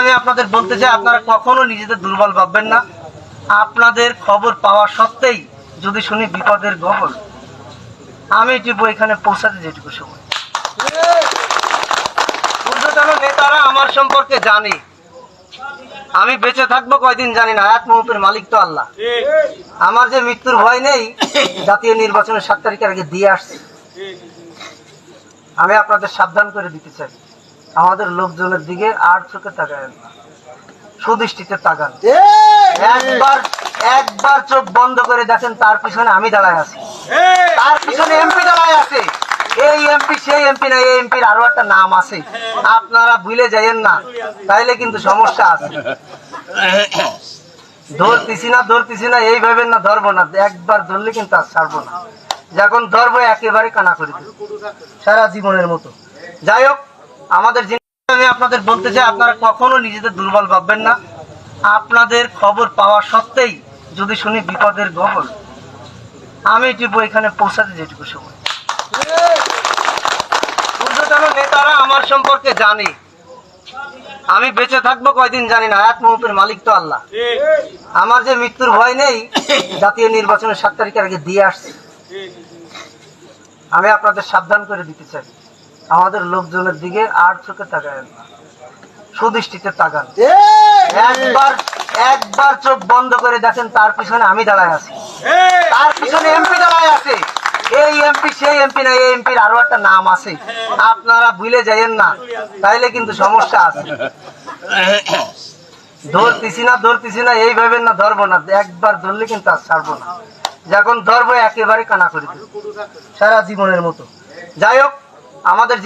আমি আপনাদের বলতে চাই, আপনারা কখনো নিজেদের দুর্বল ভাববেন না। আপনাদের খবর পাওয়া সত্ত্বেই যদি শুনি বিপদের গহল আমি টিপু এখানে পৌঁছাতে যেটুকু সময়। ঊর্ধ্বতন নেতারা আমার সম্পর্কে জানে। আমি বেঁচে থাকব কয়দিন জানি না আয়াত মুহূর্তের মালিক তো আল্লাহ। আমার যে মৃত্যুর ভয় নেই, জাতীয় নির্বাচনের সাত তারিখের আগে দিয়ে আসছি। আমি আপনাদের সাবধান করে দিতে চাই। আমাদের লোকজনের দিকে আর চোখে তাকায় না। সুদৃষ্টিতে তাকান। একবার একবার চোখ বন্ধ করে দেখেন তার পিছনে আমি দাঁড়ায় আছি। তার পিছনে এমপি দাঁড়ায় আছে। এই এমপি সেই এমপি না এই এমপির আরও একটা নাম আছে। আপনারা ভুলে যাইয়েন না তাইলে কিন্তু সমস্যা আছে। ধরতেছি না ধরতেছি না এই ভাবেন না ধরবো না। একবার ধরলে কিন্তু আর ছাড়বো না। যখন ধরবো একেবারে কানা করে সারা জীবনের মতো। যাই হোক আমাদের আমি আপনাদের বলতে চাই, আপনারা কখনো নিজেদের দুর্বল ভাববেন না। আপনাদের খবর পাওয়া সত্ত্বেই যদি শুনি বিপদের গহল আমি টিপু এখানে পৌঁছাতে যেটুকু সময়। নেতারা আমার সম্পর্কে জানে। আমি বেঁচে থাকব কয়দিন জানি না আয়াত মুহূর্তের মালিক তো আল্লাহ। আমার যে মৃত্যুর ভয় নেই, জাতীয় নির্বাচনের সাত তারিখের আগে দিয়ে আসছি। আমি আপনাদের সাবধান করে দিতে চাই। আমাদের লোকজনের দিকে আর চোখে তাকায় না। সুদৃষ্টিতে তাকান। একবার একবার চোখ বন্ধ করে দেখেন তার পিছনে আমি দাঁড়ায় আছি। তার পিছনে এমপি দাঁড়ায় আছে। এই এমপি সেই এমপি না এই এমপির আরও একটা নাম আছে। আপনারা ভুলে যাইয়েন না তাইলে কিন্তু সমস্যা আছে। ধরতেছি না ধরতেছি না এই ভাবেন না ধরবো না। একবার ধরলে কিন্তু আর ছাড়বো না। যখন ধরবো একেবারে কানা করে দেবো। সারা জীবনের মতো। যাই হোক আমাদের